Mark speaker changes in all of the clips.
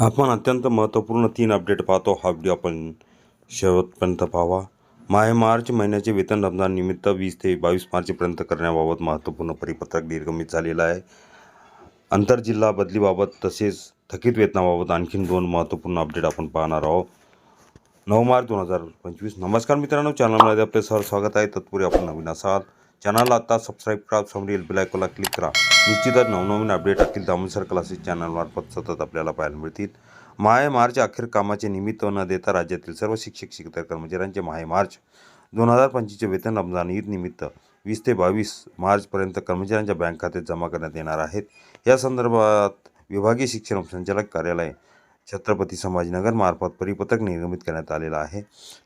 Speaker 1: आपण अत्यंत महत्त्वपूर्ण तीन अपडेट पाहतो. हा व्हिडिओ आपण शेवटपर्यंत पाहावा. माहे मार्च महिन्याचे वेतन रमजान निमित्त वीस ते बावीस मार्चपर्यंत करण्याबाबत महत्त्वपूर्ण परिपत्रक निर्गमित झालेलं आहे. आंतरजिल्हा बदलीबाबत तसेच थकीत वेतनाबाबत आणखीन दोन महत्त्वपूर्ण अपडेट आपण पाहणार आहोत. नऊ मार्च दोन हजार पंचवीस. नमस्कार मित्रांनो चॅनलमध्ये आपले सर स्वागत आहे. तत्पूर्वी आपण नवीन असाल. चॅनलला आता सबस्क्राईब करा समोरील बेल क्लिक करा. निश्चितच नवनवीन अपडेट असतील दामोदर क्लासेस चॅनलमार्फत सतत आपल्याला पाहायला मिळतील. माहे मार्च अखेर कामाचे निमित्त न देता राज्यातील सर्व शिक्षक शिक्षक कर्मचाऱ्यांचे माहे मार्च दोन हजार पंचवीसचे वेतन रमजान ईद निमित्त वीस ते बावीस मार्चपर्यंत कर्मचाऱ्यांच्या बँक खात्यात जमा करण्यात येणार आहेत. या संदर्भात विभागीय शिक्षण संचालक कार्यालय छत्रपती संभाजीनगर मार्फत परिपत्रक निर्गमित करण्यात आलेलं आहे.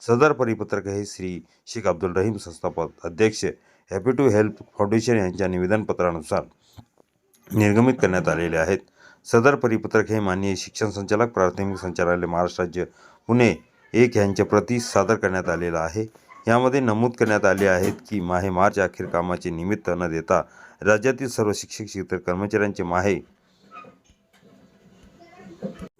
Speaker 1: सदर परिपत्रक हे श्री शेख अब्दुल रहीम संस्थापक अध्यक्ष हॅपी टू हेल्प फाउंडेशन यांच्या निवेदनपत्रानुसार निर्गमित करण्यात आलेले आहेत. सदर परिपत्रक हे माननीय शिक्षण संचालक प्राथमिक संचालनालय महाराष्ट्र राज्य पुणे एक यांच्या प्रती सादर करण्यात आलेलं आहे. यामध्ये नमूद करण्यात आले आहेत की माहे मार्च अखेर कामाचे निमित्त न देता राज्यातील सर्व शिक्षक शिक्षक कर्मचाऱ्यांचे माहे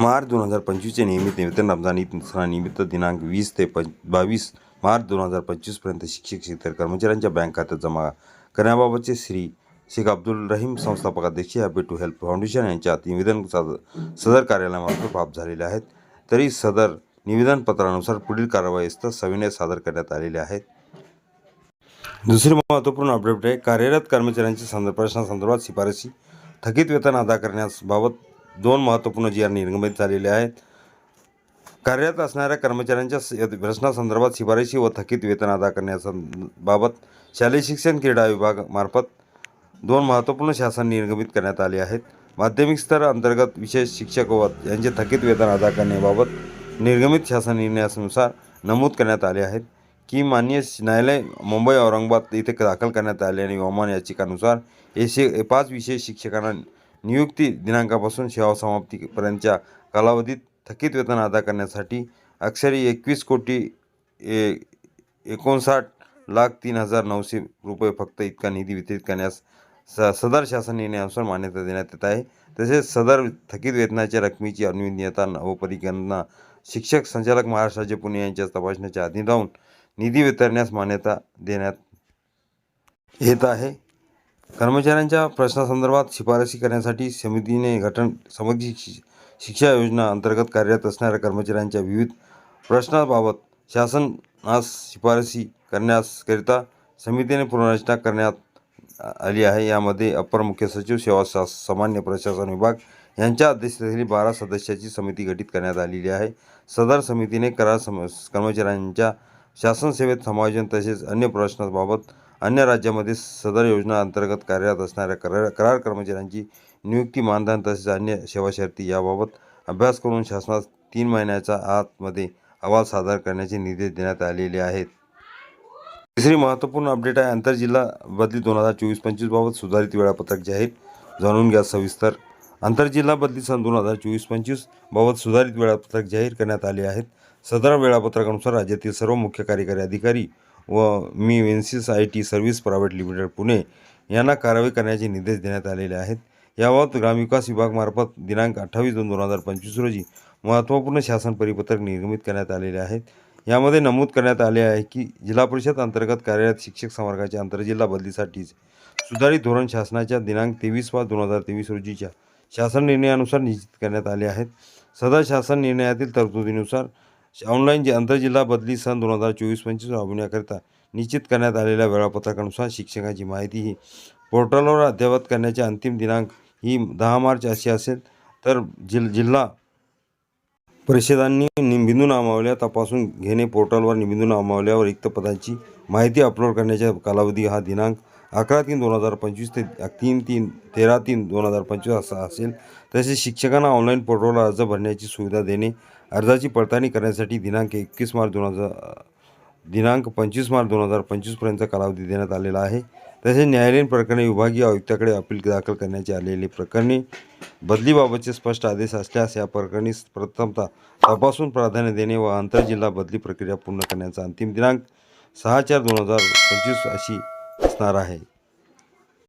Speaker 1: मार्च दोन हजार पंचवीसचे नियमित निवेदन रमजान ईद सणानिमित्त दिनांक वीस ते पंच बावीस मार्च दोन हजार पंचवीसपर्यंत शिक्षक शिक्षक कर्मचाऱ्यांच्या बँक खात्यात जमा करण्याबाबतचे श्री शेख अब्दुल रहीम संस्थापक अध्यक्ष हॅपी टू हेल्प फाउंडेशन यांच्या निवेदन साद- सदर कार्यालयामार्फत प्राप्त झालेले आहेत. तरी सदर निवेदनपत्रानुसार पुढील कारवाईस सविनय सादर करण्यात आलेले आहेत दुसरी महत्त्वपूर्ण अपडेट आहे. कार्यरत कर्मचाऱ्यांच्या संदर्भ प्रश्नासंदर्भात शिफारसी थकीत वेतन अदा करण्याबाबत दोन महत्त्वपूर्ण जी आर निर्गमित झालेले आहेत. कार्यरत असणाऱ्या कर्मचाऱ्यांच्या प्रश्नासंदर्भात शिफारशी व थकीत वेतन अदा करण्याबाबत शालेय शिक्षण क्रीडा विभागामार्फत दोन महत्त्वपूर्ण शासन निर्गमित करण्यात आले आहेत. माध्यमिक स्तर अंतर्गत विशेष शिक्षक व यांचे थकीत वेतन अदा करण्याबाबत निर्गमित शासन निर्णयानुसार नमूद करण्यात आले आहेत. की मान्य न्यायालय मुंबई औरंगाबाद येथे दाखल करण्यात आलेल्या नियमन याचिकानुसार एशे पाच विशेष शिक्षकांना नियुक्ती दिनांकापासून सेवा समाप्तीपर्यंतच्या कालावधीत थकीत वेतन अदा करण्यासाठी अक्षरी एकवीस कोटी ए एकोणसाठ लाख तीन हजार नऊशे रुपये फक्त इतका निधी वितरित करण्यास स सदर शासन निर्णयानुसार मान्यता देण्यात येत आहे. तसेच सदर थकीत वेतनाच्या रकमेची अनियमितता व परिगणना शिक्षक संचालक महाराष्ट्र राज्य पुणे यांच्या तपासण्याच्या अधीन राहून निधी वितरण्यास मान्यता देण्यात येत आहे. कर्मचाऱ्यांच्या प्रश्नासंदर्भात शिफारसी करण्यासाठी समितीने घटन समिती शि- शिक्षा योजना अंतर्गत कार्यरत असणाऱ्या कर्मचाऱ्यांच्या विविध प्रश्नाबाबत शासनास शिफारसी करण्यासकरिता समितीने पुनर्रचना करण्यात आली आहे. यामध्ये अपर मुख्य सचिव सेवा शास सामान्य प्रशासन विभाग यांच्या अध्यक्षतेखाली बारा सदस्याची समिती गठीत करण्यात आलेली आहे. सदर समितीने करार सम कर्मचाऱ्यांच्या शासन सेवेत समायोजन तसेच अन्य प्रश्नांबाबत अन्य राज्यामध्ये सदर योजना अंतर्गत कार्यरत असणाऱ्या करार करार कर्मचाऱ्यांची नियुक्ती मानधन तसेच अन्य सेवा शर्ती याबाबत अभ्यास करून शासनास तीन महिन्याच्या आतमध्ये अहवाल सादर करण्याचे निर्देश देण्यात आलेले आहेत. तिसरी महत्त्वपूर्ण अपडेट आहे आंतरजिल्हा बदली दोन हजार चोवीस पंचवीसबाबत सुधारित वेळापत्रक जाहीर जाणून घ्या सविस्तर. आंतरजिल्हा बदली सन दोन हजार चोवीस पंचवीसबाबत सुधारित वेळापत्रक जाहीर करण्यात आले आहेत. सदर वेळापत्रकानुसार राज्यातील सर्व मुख्य कार्यकारी अधिकारी व मी Vensys I T service private limited Pune यांना कारवाई करण्याचे निर्देश देण्यात आलेले आहेत. याबाबत ग्रामविकास विभागमार्फत दिनांक अठ्ठावीस दोन दोन हजार पंचवीस रोजी महत्त्वपूर्ण शासन परिपत्रक निर्गमित करण्यात आलेले आहेत. यामध्ये नमूद करण्यात आले आहे की जिल्हा परिषद अंतर्गत कार्यरत शिक्षक संवर्गाच्या आंतरजिल्हा बदलीसाठीच सुधारित धोरण शासनाच्या दिनांक तेवीस पाच दोन हजार तेवीस रोजीच्या शासन निर्णयानुसार निश्चित करण्यात आले आहेत. सदर शासन निर्णयातील तरतुदीनुसार ऑनलाईन जे आंतरजिल्हा बदली सन दोन हजार चोवीस पंचवीस राबविण्याकरिता निश्चित करण्यात आलेल्या वेळापत्रकानुसार शिक्षकांची माहिती ही पोर्टलवर अद्ययावत करण्याचे अंतिम दिनांक ही दहा मार्च अशी असेल तर जिल जिल्हा परिषदांनी निबिंदू नामावल्या तपासून घेणे पोर्टलवर निबिंदू नामावल्यावर रिक्त पदांची माहिती अपलोड करण्याचा कालावधी हा दिनांक अकरा तीन दोन हजार पंचवीस ते तीन तीन तेरा तीन दोन हजार पंचवीस असा असेल. तसेच शिक्षकांना ऑनलाईन पोर्टलवर अर्ज भरण्याची सुविधा देणे अर्जाची पडताळणी करण्यासाठी दिनांक एकवीस मार्च दोन हजार दिनांक पंचवीस मार्च दोन हजार पंचवीसपर्यंत कालावधी देण्यात आलेला आहे. तसेच न्यायालयीन प्रकरणे विभागीय आयुक्ताकडे अपील दाखल करण्याची आलेली प्रकरणे बदलीबाबतचे स्पष्ट आदेश असल्यास या प्रकरणी प्रथमतः तपासून प्राधान्य देणे व आंतरजिल्हा बदली प्रक्रिया पूर्ण करण्याचा अंतिम दिनांक सहा चार दोन हजार पंचवीस अशी असणार आहे.